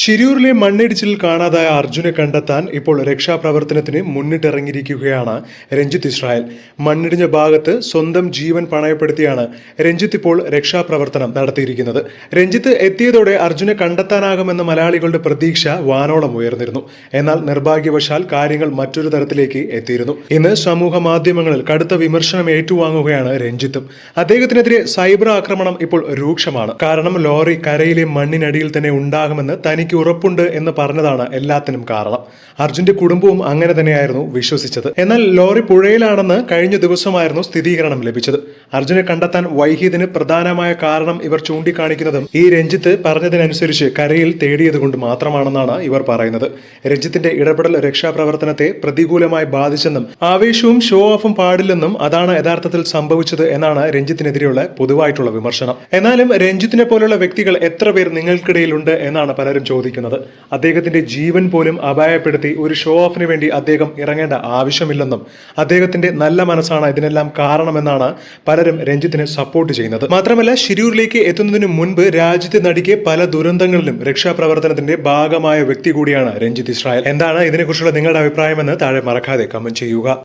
ഷിരൂരിലെ മണ്ണിടിച്ചിലിൽ കാണാതായ അർജുനെ കണ്ടെത്താൻ ഇപ്പോൾ രക്ഷാപ്രവർത്തനത്തിന് മുന്നിട്ടിറങ്ങിയിരിക്കുകയാണ് രഞ്ജിത്ത് ഇസ്രായേൽ. മണ്ണിടിഞ്ഞ ഭാഗത്ത് സ്വന്തം ജീവൻ പണയപ്പെടുത്തിയാണ് രഞ്ജിത്ത് ഇപ്പോൾ രക്ഷാപ്രവർത്തനം നടത്തിയിരിക്കുന്നത്. രഞ്ജിത്ത് എത്തിയതോടെ അർജുനെ കണ്ടെത്താനാകുമെന്ന മലയാളികളുടെ പ്രതീക്ഷ വാനോളം ഉയർന്നിരുന്നു. എന്നാൽ നിർഭാഗ്യവശാൽ കാര്യങ്ങൾ മറ്റൊരു തരത്തിലേക്ക് എത്തിയിരുന്നു. ഇന്ന് സമൂഹ മാധ്യമങ്ങളിൽ കടുത്ത വിമർശനം ഏറ്റുവാങ്ങുകയാണ് രഞ്ജിത്തും. അദ്ദേഹത്തിനെതിരെ സൈബർ ആക്രമണം ഇപ്പോൾ രൂക്ഷമാണ്. കാരണം ലോറി കരയിലെ മണ്ണിനടിയിൽ തന്നെ ഉണ്ടാകുമെന്ന് തനിക്ക് ഉറപ്പുണ്ട് എന്ന് പറഞ്ഞതാണ് എല്ലാത്തിനും കാരണം. അർജുന്റെ കുടുംബവും അങ്ങനെ തന്നെയായിരുന്നു വിശ്വസിച്ചത്. എന്നാൽ ലോറി പുഴയിലാണെന്ന് കഴിഞ്ഞ ദിവസമായിരുന്നു സ്ഥിരീകരണം ലഭിച്ചത്. അർജുനെ കണ്ടെത്താൻ വൈകിയതിന് പ്രധാനമായ കാരണം ഇവർ ചൂണ്ടിക്കാണിക്കുന്നതും ഈ രഞ്ജിത്ത് പറഞ്ഞതിനനുസരിച്ച് കരയിൽ തേടിയതുകൊണ്ട് മാത്രമാണെന്നാണ് ഇവർ പറയുന്നത്. രഞ്ജിത്തിന്റെ ഇടപെടൽ രക്ഷാപ്രവർത്തനത്തെ പ്രതികൂലമായി ബാധിച്ചെന്നും ആവേശവും ഷോ ഓഫും പാടില്ലെന്നും അതാണ് യഥാർത്ഥത്തിൽ സംഭവിച്ചത് എന്നാണ് രഞ്ജിത്തിനെതിരെയുള്ള പൊതുവായിട്ടുള്ള വിമർശനം. എന്നാലും രഞ്ജിത്തിനെ പോലുള്ള വ്യക്തികൾ എത്ര പേർ നിങ്ങൾക്കിടയിലുണ്ട് എന്നാണ് പലരും ചോദിക്കുന്നത്. അദ്ദേഹത്തിന്റെ ജീവൻ പോലും അപായപ്പെടുത്തി ഒരു ഷോ ഓഫിന് വേണ്ടി അദ്ദേഹം ഇറങ്ങേണ്ട ആവശ്യമില്ലെന്നും അദ്ദേഹത്തിന്റെ നല്ല മനസ്സാണ് ഇതിനെല്ലാം കാരണമെന്നാണ് പലരും രഞ്ജിത്തിനെ സപ്പോർട്ട് ചെയ്യുന്നത്. മാത്രമല്ല ഷിരൂരിലേക്ക് എത്തുന്നതിന് മുൻപ് രാജ്യത്തെ നടിക്ക് പല ദുരന്തങ്ങളിലും രക്ഷാപ്രവർത്തനത്തിന്റെ ഭാഗമായ വ്യക്തി കൂടിയാണ് രഞ്ജിത്ത് ഇസ്രായേൽ. എന്താണ് ഇതിനെക്കുറിച്ചുള്ള നിങ്ങളുടെ അഭിപ്രായമെന്ന് താഴെ മറക്കാതെ കമന്റ് ചെയ്യുക.